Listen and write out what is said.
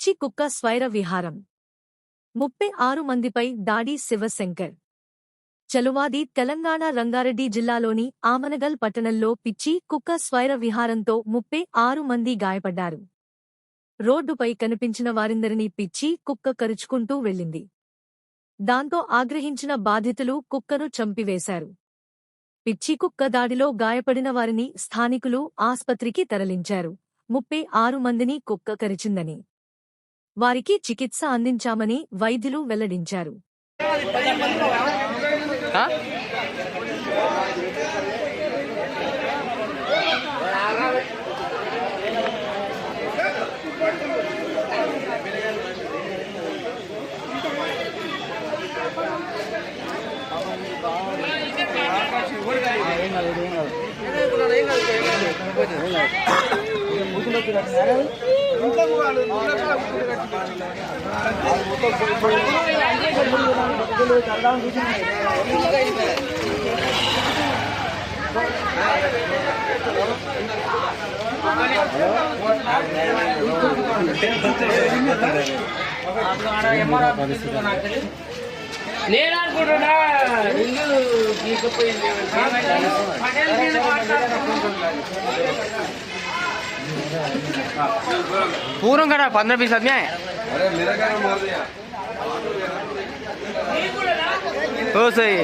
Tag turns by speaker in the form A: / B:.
A: పిచ్చి కుక్క స్వైర విహారం. ముప్పై ఆరు మందిపై దాడి శివశంకర్. చలువాది తెలంగాణ రంగారెడ్డి జిల్లాలోని ఆమనగల్ పట్టణంలో పిచ్చి కుక్క స్వైర విహారంతో ముప్పై ఆరు మంది గాయపడ్డారు. రోడ్డుపై కనిపించిన వారిందరినీ పిచ్చి కుక్క కరుచుకుంటూ వెళ్ళింది. దాంతో ఆగ్రహించిన బాధితులు కుక్కను చంపివేశారు. పిచ్చి కుక్క దాడిలో గాయపడిన వారిని స్థానికులు ఆస్పత్రికి తరలించారు. ముప్పై ఆరు మందిని కుక్క కరిచిందని. వారికి చికిత్స అందించామని వైద్యులు వెల్లడించారు
B: ఆ?
C: నేను అనుకుంటున్నా ఇల్లు గీకపోయింది పటేల్ మీద
B: पूरा करा पंद्रह बीस आदमी आए हो सही।